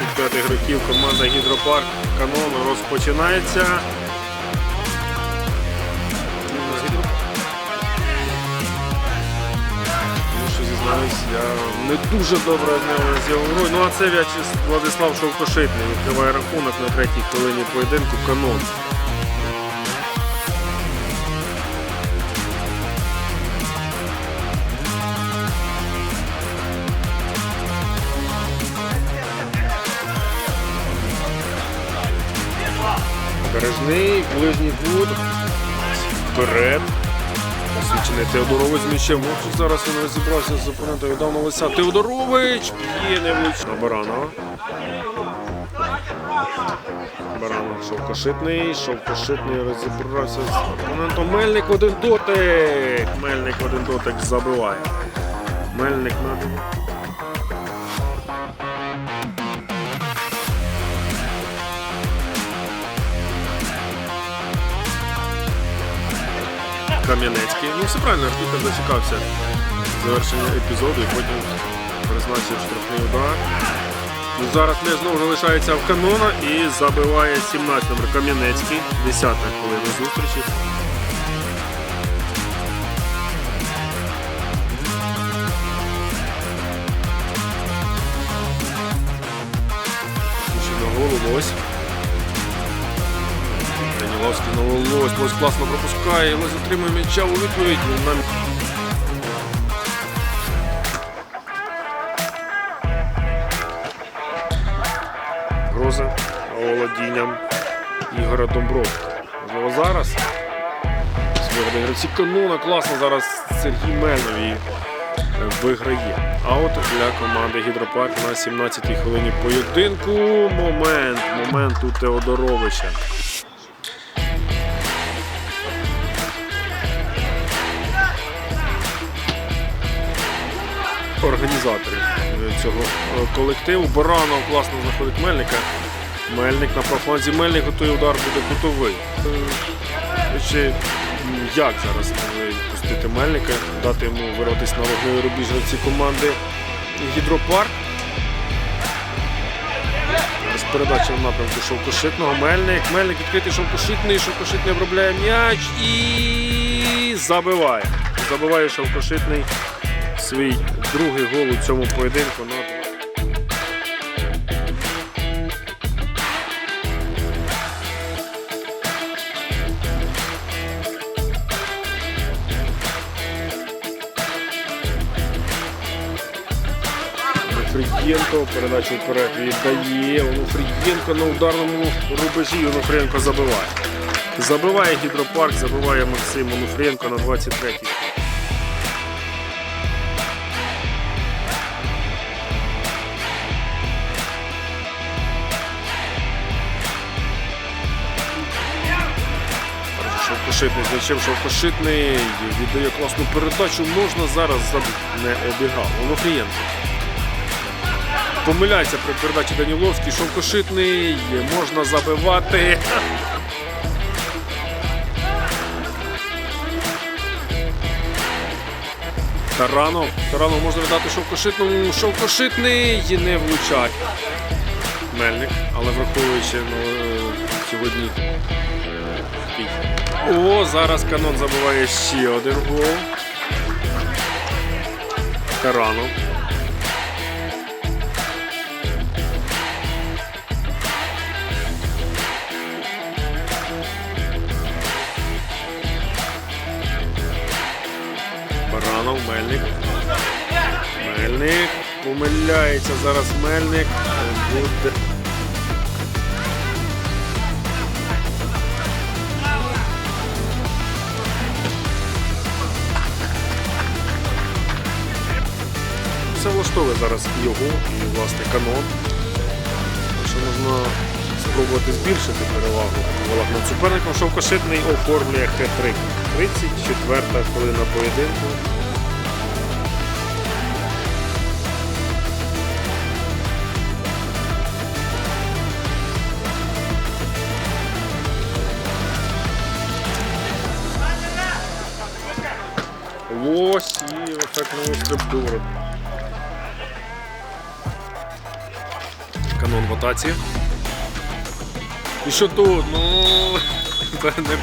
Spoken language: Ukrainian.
25 років команда Гідропарк Канон розпочинається. Ну, я не дуже добре з його. Ну а це Владислав Шовкошитний відкриває рахунок на третій хвилині поєдинку Канон. Бережний, ближній кут. Вперед. Освічений Теодорович з м'ячем. Зараз він розібрався з опонентом віддав на лиса. Теодорович б'є не влучно. На Баранова. Баранов шовкошитний. Шовкошитний розібрався з опонентом. Мельник один дотик. Мельник один дотик забиває. Мельник на Кам'янецький. Ну все правильно, Артур зачекався завершення епізоду і потім призначив штрафний удар. Ну, зараз м'яч знову залишається в канона і забиває 17 номер Кам'янецький. 10 хвилина зустрічі. Ще на голову ось. Лось, Лось класно пропускає, Лось отримує м'яча у відповідь. Гроза володінням Ігора Домбровського. Можливо, зараз. Свобода гравці канона класно зараз Сергій Мельнов е, виграє. А от для команди Гідропарк на 17-й хвилині поєдинку. Момент, момент у Теодоровича. Організаторів цього е, колективу. Баранов класно знаходить Мельника. Мельник на профланзі Мельник готує удар буде кутовий. Е, Чи як зараз пустити Мельника, дати йому вирватися на вогневий рубіж гравці команди Гідропарк. З передачі в напрямку Шовкошитного. Мельник. Мельник відкритий Шовкошитний. Шовкошитний обробляє м'яч і забиває. Забиває Шовкошитний свій другий гол у цьому поєдинку на два. Онуфрієнко передачу вперед віддає. Онуфрієнко на ударному рубежі. Онуфрієнко забиває. Забиває гідропарк, забиває Максим Онуфрієнко на 23-й. Шовкошитний з м'ячем Шовкошитний віддає класну передачу. Можна зараз. Не обіграв. Онуфрієнко. Помиляється при передачі Даніловський. Шовкошитний. Можна забивати. Таранов. Таранов можна віддати Шовкошитному. Шовкошитний не влучать. Мельник, але враховуючи ну, е, сьогодні. Е, о, зараз канон забиває ще один гол. Таранов. Баранов, Мельник. Мельник. Помиляється зараз Мельник. Буде. Влаштовує зараз його, і власне канон. Що можна спробувати збільшити перевагу голах над суперником. Шовкошитний оформлює хет-трик. 34 хвилина поєдинку. Лось і ефектного стрибку. Канон в атаці. І що тут? Ну, не